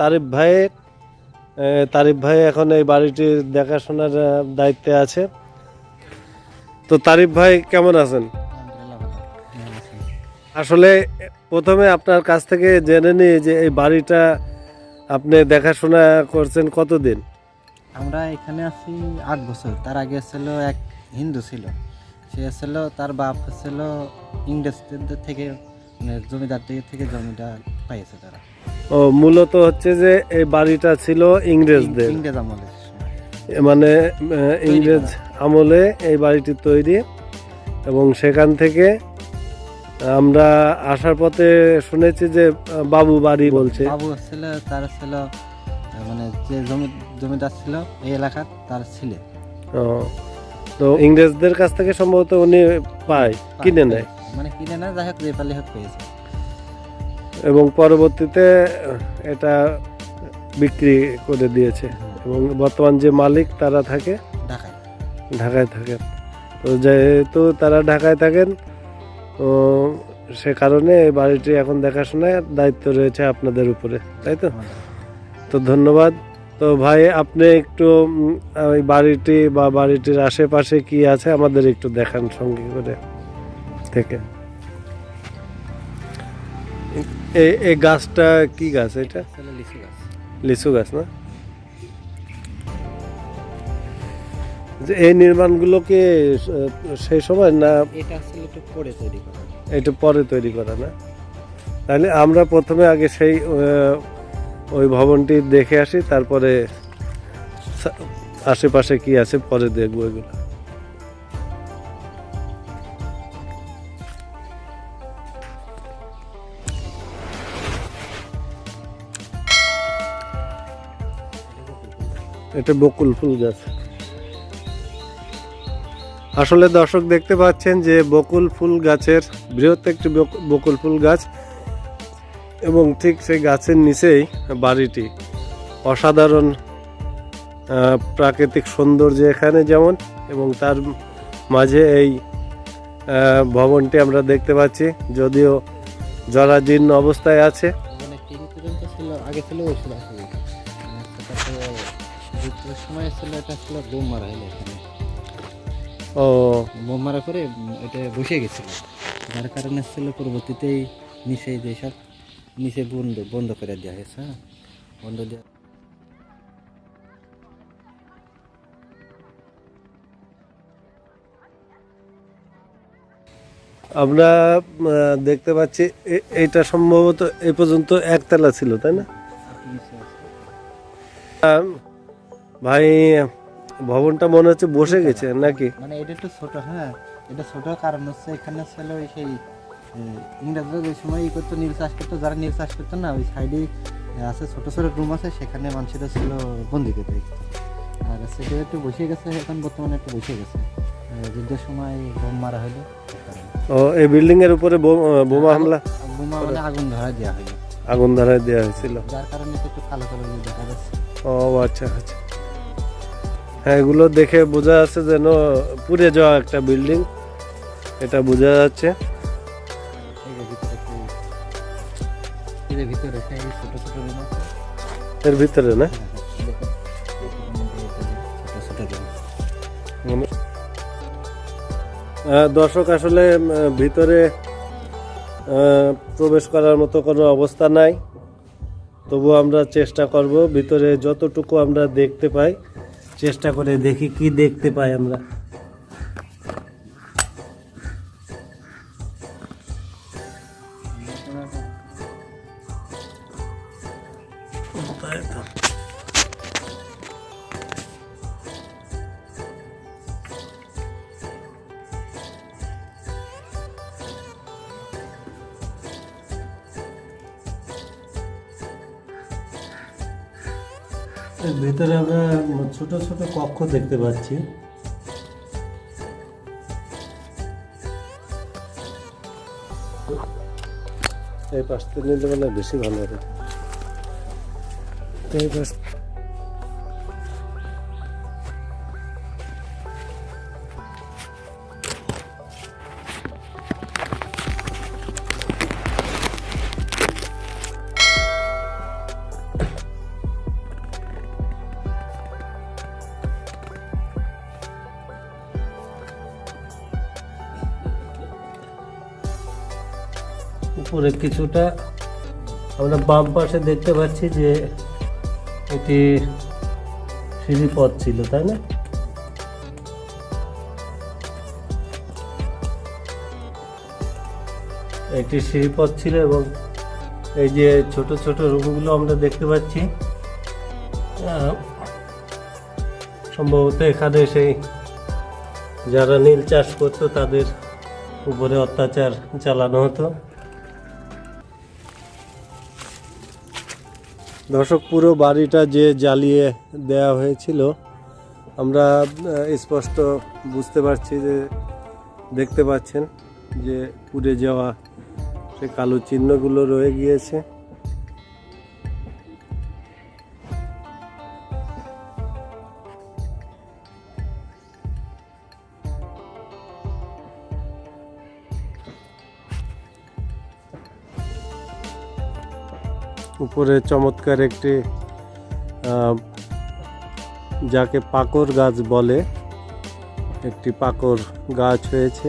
তারিফ ভাইয়ের তারিফ ভাই এখন এই বাড়িটির দেখাশোনার দায়িত্বে আছে। তো তারিফ ভাই কেমন আছেন? আসলে প্রথমে আপনার কাছ থেকে জেনে নিই যে এই বাড়িটা আপনি দেখাশোনা করছেন কতদিন? আমরা এখানে আছি আট বছর। তার আগে ছিল এক হিন্দু ছিল। সে ছিল তার বাপ ছিল ইংরেজদের থেকে মানে জমিদার থেকে থেকে জমিটা পাইছে তারা। ও মূলত হচ্ছে যে এই বাড়িটা ছিল ইংরেজদের। ইংরেজ সময়। মানে ইংরেজ আমলে এই বাড়িটি তৈরি এবং সেখান থেকে আমরা আসার পথে শুনেছি যে বাবু বাড়ি বলছে। বাবু ছিল তার ছিল মানে যে জমি জমিদার ছিল এই এলাকার তার ছেলে। ও, তো ইংরেজদের কাছ থেকে সম্ভবত উনি পায় কিনে নেয়। মানে কিনে না যাই হোক যে পালি হোক পেয়েছে। এবং পরবর্তীতে এটা বিক্রি করে দিয়েছে। এবং বর্তমান যে মালিক তারা থাকে ঢাকায়। ঢাকায় থাকেন তো যেহেতু তারা ঢাকায় থাকেন সে কারণে এই বাড়িটি এখন দেখাশোনার দায়িত্ব রয়েছে আপনাদের উপরে তাই তো? তো ধন্যবাদ। তো ভাই আপনি একটু ওই বাড়িটি বা বাড়িটির আশেপাশে কি আছে আমাদের একটু দেখান সঙ্গে করে থেকে। এই গাছটা কি গাছ এটা? লিচু গাছ লিচু গাছ না? যে এই নির্মাণগুলো কি সেই সময় না এটা একটু পরে তৈরি করা একটু পরে তৈরি করা না? তাহলে আমরা প্রথমে আগে সেই ওই ভবনটি দেখে আসি তারপরে আশেপাশে কি আছে পরে দেখব এগুলো। এটা বকুল ফুল গাছ। আসলে দর্শক দেখতে পাচ্ছেন যে বকুল ফুল গাছের বৃহৎ একটি বক- বকুল ফুল গাছ এবং ঠিক সেই গাছের নিচেই বাড়িটি। অসাধারণ প্রাকৃতিক সৌন্দর্য এখানে যেমন এবং তার মাঝে এই ভবনটি আমরা দেখতে পাচ্ছি। যদিও জরাজীর্ণ অবস্থায় আছে। মানে সময় ছিল এটা ছিল বোম মারা এখানে। ও। বোম মারা করে এটা বসে গেছিল। যার কারণে ছিল পরবর্তীতেই নিচে যেসব নিচে বন্ধ বন্ধ করে দেওয়া হয়েছে হ্যাঁ? বন্ধ দেওয়া আমরা দেখতে পাচ্ছি এ- এটা সম্ভবত এই পর্যন্ত একতলা ছিল তাই না? ভাই ভবনটা মনে হচ্ছে বসে গেছে নাকি? মানে এটা একটু ছোট হ্যাঁ। এটা ছোট কারণ হচ্ছে এখানে ছিল ওই সেই ইংরেজরা ওই সময় ই করতো নীল চাষ করতো যারা নীল চাষ করতো না ওই সাইডে আছে ছোট ছোট রুম আছে সেখানে মানুষেরা ছিল বন্দি করে আর সেটা একটু বসে গেছে এখন বর্তমানে একটু বসে গেছে। যুদ্ধের সময় বোম মারা হলো ও এই বিল্ডিং এর উপরে বোম- হামলা? বোমা মানে আগুন ধরা দেওয়া হলো। আগুন ধরায় দেওয়া হয়েছিল। যার কারণে একটু কালো কালো দেখা যাচ্ছে। ও আচ্ছা আচ্ছা। এগুলো দেখে বোঝা যাচ্ছে যেন পুড়ে যাওয়া একটা বিল্ডিং এটা বোঝা যাচ্ছে। এর ভিতরে না? হ্যাঁ, হ্যাঁ, দর্শক আসলে ভিতরে প্রবেশ করার মতো কোনো অবস্থা নাই। তবু আমরা চেষ্টা করব ভিতরে যতটুকু আমরা দেখতে পাই। চেষ্টা করে দেখি কি দেখতে পাই আমরা। এই পাশ থেকে নিলে বেশি ভালো হবে। এই পাশ উপরে কিছুটা আমরা বাম পাশে দেখতে পাচ্ছি যে এটি সিঁড়ি পথ ছিল, তাই না? একটি সিঁড়ি পথ ছিল এবং এই যে ছোট ছোট রুমগুলো আমরা দেখতে পাচ্ছি সম্ভবত এখানে সেই যারা নীল চাষ করতো তাদের উপরে অত্যাচার চালানো হতো। দর্শক, পুরো বাড়িটা যে জ্বালিয়ে দেয়া হয়েছিল, আমরা স্পষ্ট বুঝতে পারছি যে, দেখতে পাচ্ছেন যে পুড়ে যাওয়া সে কালো চিহ্নগুলো রয়ে গিয়েছে। উপরে চমৎকার একটি যাকে পাকর গাছ বলে একটি পাকর গাছ হয়েছে।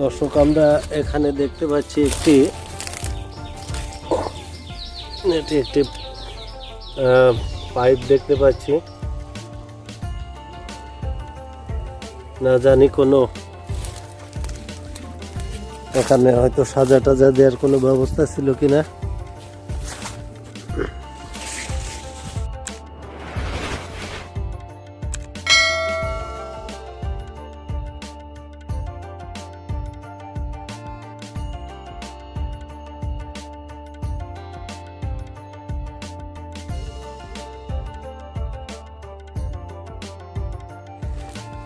দর্শক, আমরা এখানে দেখতে পাচ্ছি একটি, এটি একটি পাইপ দেখতে পাচ্ছি। না জানি কোনো, এখানে হয়তো সাজা টাজা দেওয়ার কোনো ব্যবস্থা ছিল কিনা।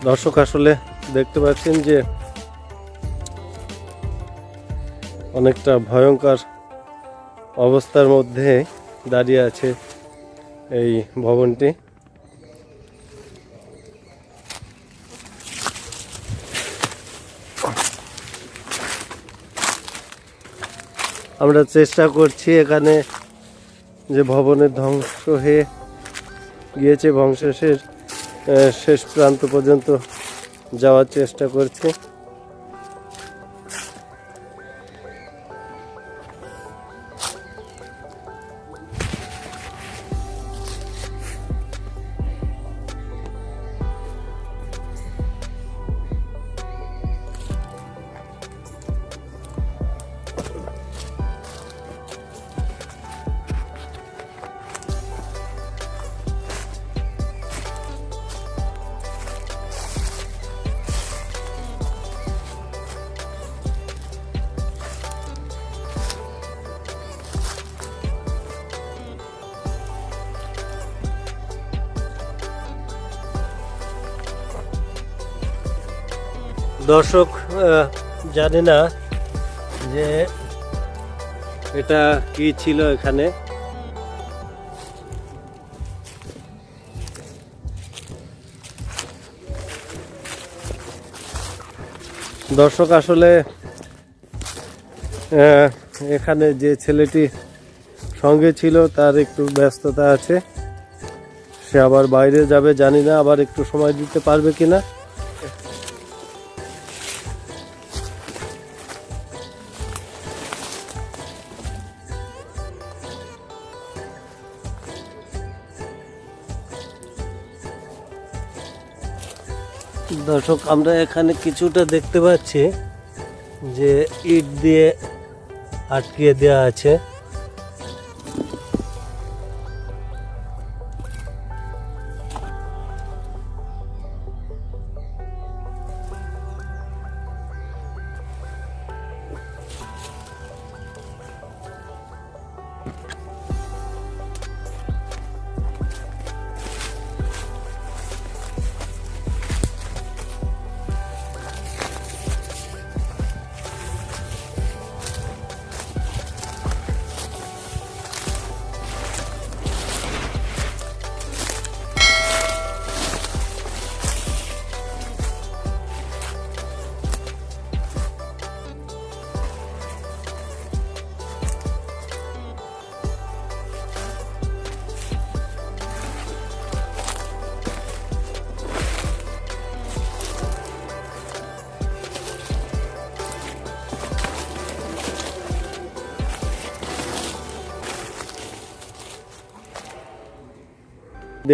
দর্শক আসলে দেখতে পাচ্ছেন যে অনেকটা ভয়ঙ্কর অবস্থার মধ্যে দাঁড়িয়ে আছে এই ভবনটি। আমরা চেষ্টা করছি এখানে যে ভবনের ধ্বংস হয়ে গিয়েছে ধ্বংসের শেষ প্রান্ত পর্যন্ত যাওয়ার চেষ্টা করছি। দর্শক জানি না যে এটা কি ছিল এখানে। দর্শক, আসলে এখানে যে ছেলেটি সঙ্গে ছিল, তার একটু ব্যস্ততা আছে। সে আবার বাইরে যাবে, জানি না, আবার একটু সময় দিতে পারবে কিনা। দর্শক আমরা এখানে কিছুটা দেখতে পাচ্ছি যে ইট দিয়ে আটকিয়ে দেওয়া আছে।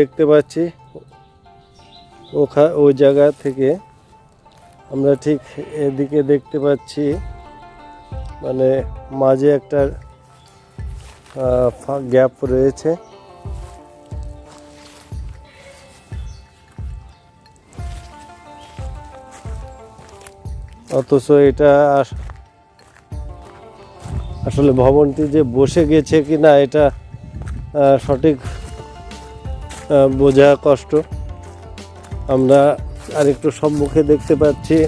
দেখতে পাচ্ছি। ওখা ওই জায়গা থেকে আমরা ঠিক এদিকে দেখতে পাচ্ছি মানে মাঝে একটা গ্যাপ রয়েছে। অথচ এটা আসলে ভবনটি যে বসে গেছে কিনা, এটা সঠিক বোঝা কষ্ট। আমরা আরেকটু সম্মুখে দেখতে পাচ্ছি।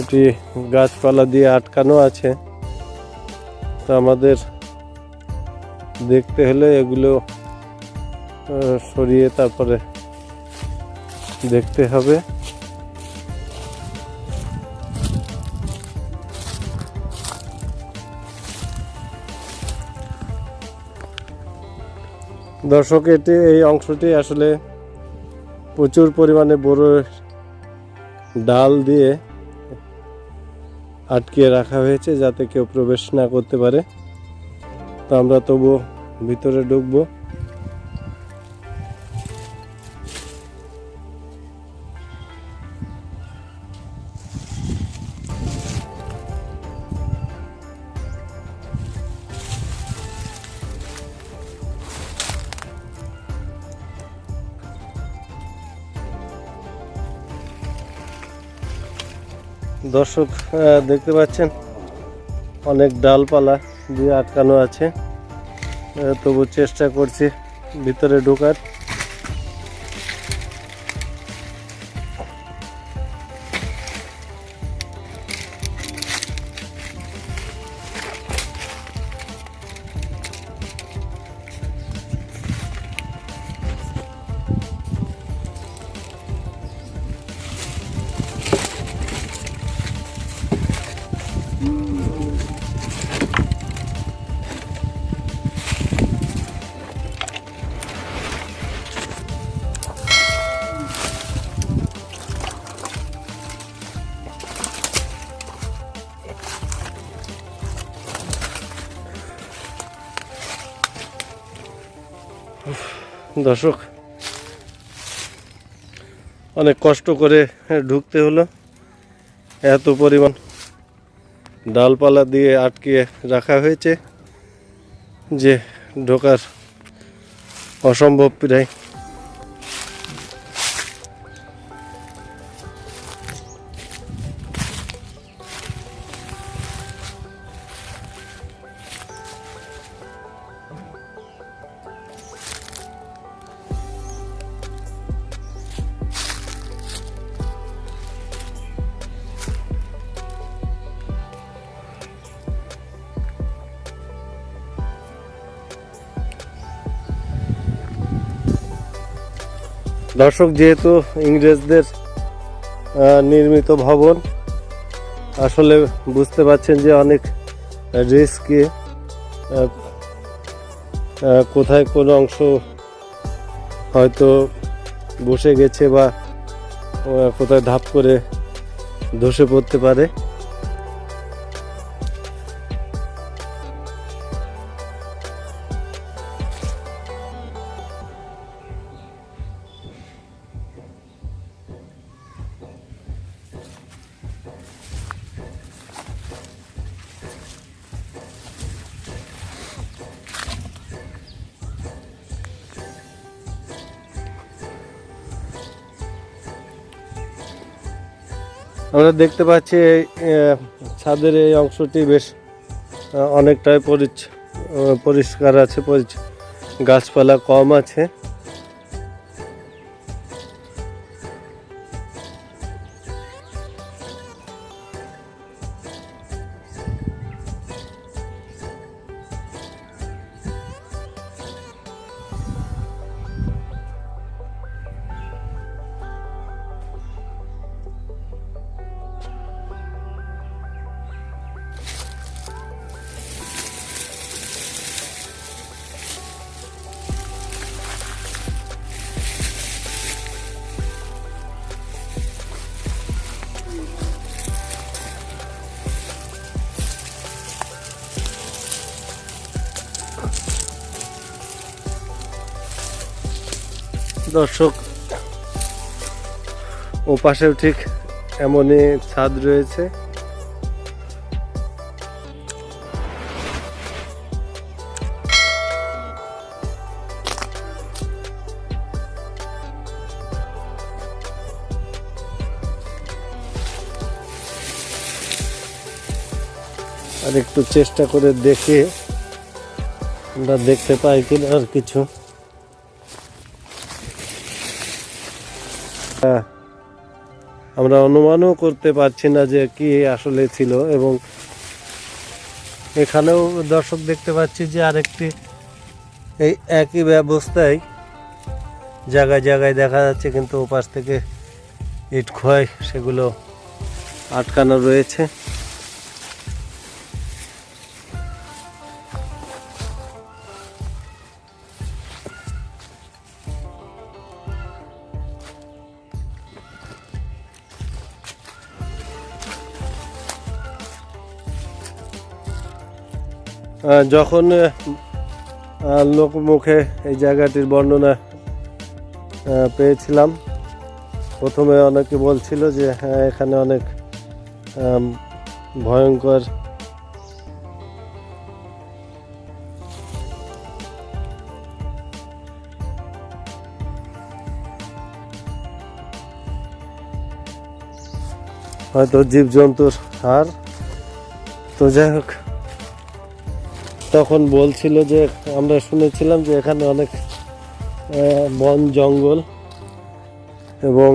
এটি গাছপালা দিয়ে আটকানো আছে। তো আমাদের দেখতে হলে এগুলো সরিয়ে তারপরে দেখতে হবে। দর্শক, এটি, এই অংশটি আসলে প্রচুর পরিমাণে বড় ডাল দিয়ে আটকিয়ে রাখা হয়েছে যাতে কেউ প্রবেশ না করতে পারে। তো আমরা তবু ভিতরে ঢুকবো। দর্শক দেখতে পাচ্ছেন অনেক ডালপালা দিয়ে আটকানো আছে। তবু চেষ্টা করছি ভিতরে ঢোকার। দর্শক, অনেক কষ্ট করে ঢুকতে হলো। এত পরিমাণ ডালপালা দিয়ে আটকিয়ে রাখা হয়েছে যে ঢোকার অসম্ভব প্রায়। দর্শক, যেহেতু ইংরেজদের নির্মিত ভবন, আসলে বুঝতে পারছেন যে অনেক রিস্কি কোথায় কোন অংশ হয়তো বসে গেছে বা কোথায় ধাপ করে ধসে পড়তে পারে। দেখতে পাচ্ছি এই ছাদের এই অংশটি বেশ অনেকটাই পরিচ্ছ পরিষ্কার আছে পরিচ্ছ গাছপালা কম আছে। দর্শক, ও পাশেও ঠিক এমনই ছাদ রয়েছে। আর একটু চেষ্টা করে দেখে আমরা দেখতে পাই কিনা আর কিছু। আমরা অনুমানও করতে পারছি না যে কি আসলে ছিল এবং এখানেও দর্শক দেখতে পাচ্ছি যে আরেকটি এই একই ব্যবস্থায় জায়গায় জায়গায় দেখা যাচ্ছে, কিন্তু ওপাশ থেকে ইট খোয়াই সেগুলো আটকানো রয়েছে। যখন লোকমুখে এই জায়গাটির বর্ণনা পেয়েছিলাম, প্রথমে অনেকে বলছিল যে হ্যাঁ এখানে অনেক ভয়ঙ্কর, হয়তো জীবজন্তুর হার তো যাই হোক তখন বলছিল যে, আমরা শুনেছিলাম যে এখানে অনেক বন জঙ্গল এবং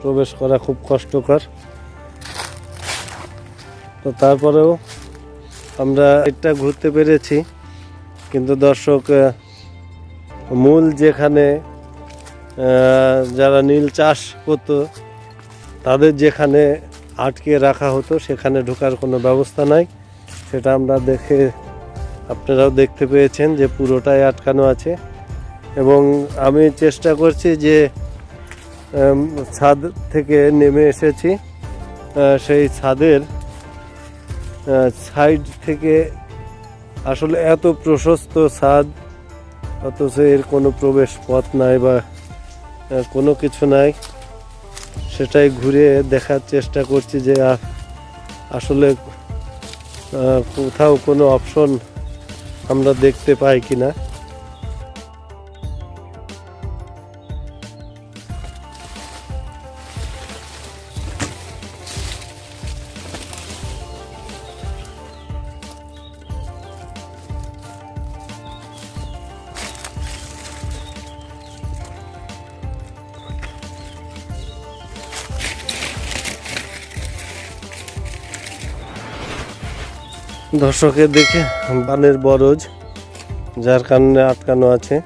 প্রবেশ করা খুব কষ্টকর। তো তারপরেও আমরা এটা ঘুরতে পেরেছি, কিন্তু দর্শক মূল যেখানে যারা নীল চাষ করতো, তাদের যেখানে আটকে রাখা হতো, সেখানে ঢোকার কোনো ব্যবস্থা নাই। সেটা আমরা দেখে আপনারাও দেখতে পেয়েছেন যে পুরোটাই আটকানো আছে। এবং আমি চেষ্টা করছি যে ছাদ থেকে নেমে এসেছি। সেই ছাদের সাইড থেকে আসলে এত প্রশস্ত ছাদ, অথচ এর কোনো প্রবেশ পথ নাই বা কোনো কিছু নাই। সেটাই ঘুরে দেখার চেষ্টা করছি যে আসলে কোথাও কোনো অপশন আমরা দেখতে পাই কিনা। দর্শকের দেখে বানের বরজ, যার কারণে আটকানো আছে।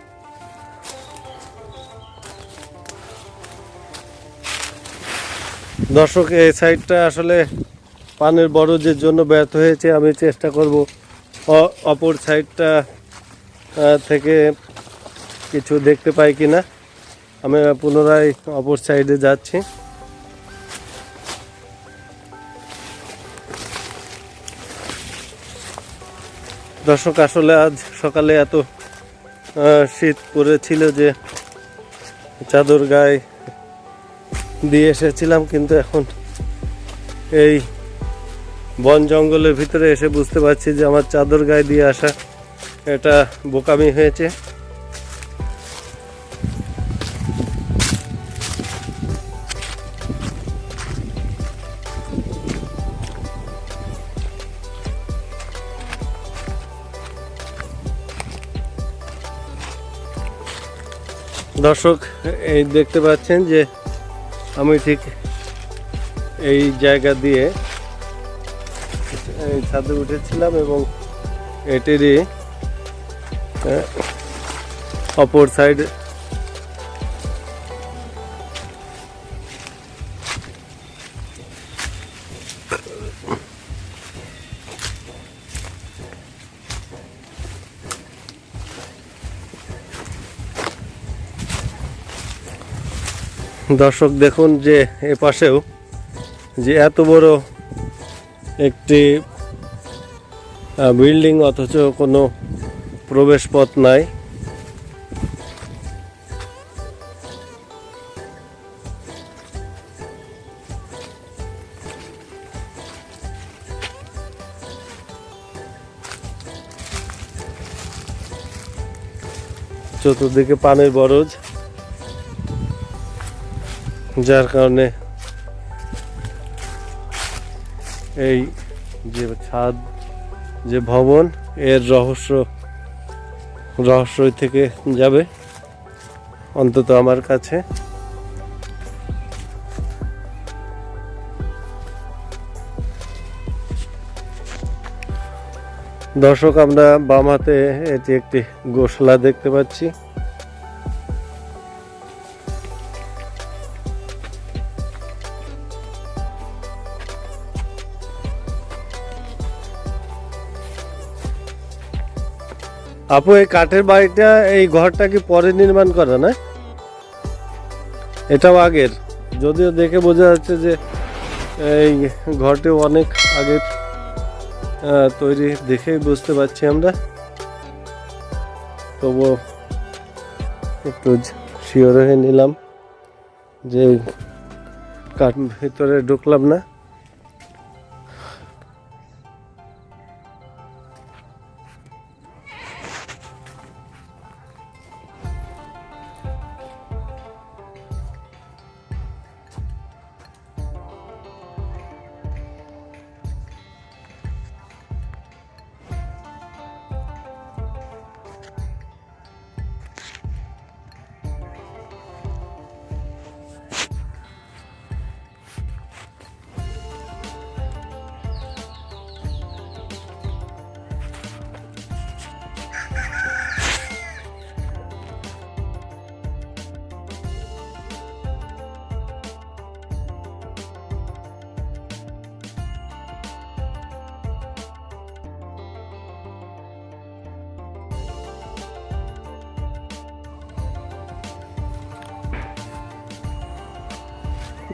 দর্শক, এই সাইডটা আসলে পানের বরজের জন্য ব্যর্থ হয়েছে। আমি চেষ্টা করব অপর সাইডটা থেকে কিছু দেখতে পাই কিনা। আমি পুনরায় অপর সাইডে যাচ্ছি। দর্শক, আসলে আজ সকালে এত শীত পড়েছিল যে চাদর গায়ে দিয়ে এসেছিলাম, কিন্তু এখন এই বন জঙ্গলের ভিতরে এসে বুঝতে পারছি যে আমার চাদর গায়ে দিয়ে আসা, এটা বোকামি হয়েছে। দর্শক, এই দেখতে পাচ্ছেন যে আমি ঠিক এই জায়গা দিয়ে ছাদে উঠেছিলাম এবং এটিরই অপর সাইড দর্শক, দেখুন যে এ পাশেও যে এত বড় একটি বিল্ডিং অথচ কোনো প্রবেশ পথ নাই। চতুর্দিকে পানির বরজ। যার কারণে এই যে ছাদ, যে ভবন, এর রহস্য রহস্য থেকে যাবে অন্তত আমার কাছে। দর্শক, আমরা বাম হাতে এটি একটি গোশলা দেখতে পাচ্ছি। আপু, এই কাঠের বাড়িটা, এই ঘরটা কি পরে নির্মাণ করা, না? এটাও আগের। যদিও দেখে বোঝা যাচ্ছে যে এই ঘরটি অনেক আগের তৈরি দেখেই বুঝতে পারছি আমরা। তবু একটু শিওর হয়ে নিলাম যে কাঠ ভিতরে ঢুকলাম না।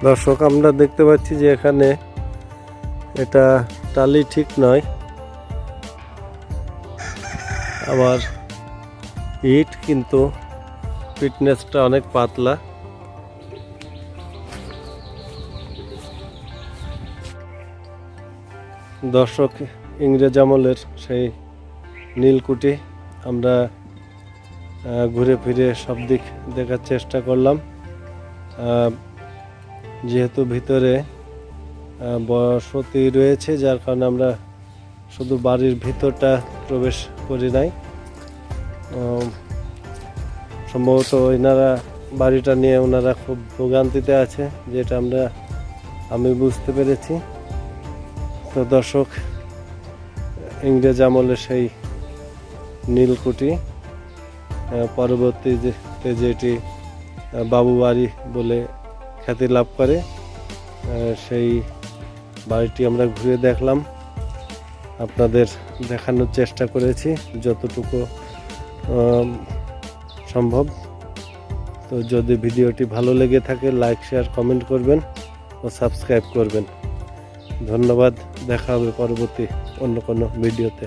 দর্শক, আমরা দেখতে পাচ্ছি যে এখানে এটা টালি ঠিক নয়। আবার ইট কিন্তু ফিটনেসটা অনেক পাতলা। দর্শক, ইংরেজ আমলের সেই নীলকুঠি আমরা ঘুরে ফিরে সব দিক দেখার চেষ্টা করলাম। যেহেতু ভিতরে বসতি রয়েছে যার কারণে আমরা শুধু বাড়ির ভিতরটা প্রবেশ করি নাই। সম্ভবত ওনারা বাড়িটা নিয়ে ওনারা খুব ভোগান্তিতে আছে যেটা আমরা আমি বুঝতে পেরেছি। তো দর্শক ইংরেজ আমলের সেই নীলকুঠি আহ, পরবর্তী যেটি বাবু বাড়ি বলে খ্যাতি লাভ করে সেই বাড়িটি আমরা ঘুরে দেখলাম। আপনাদের দেখানোর চেষ্টা করেছি যতটুকু সম্ভব। তো যদি ভিডিওটি ভালো লেগে থাকে লাইক শেয়ার কমেন্ট করবেন ও সাবস্ক্রাইব করবেন। ধন্যবাদ, দেখা হবে পরবর্তী অন্য কোনো ভিডিওতে।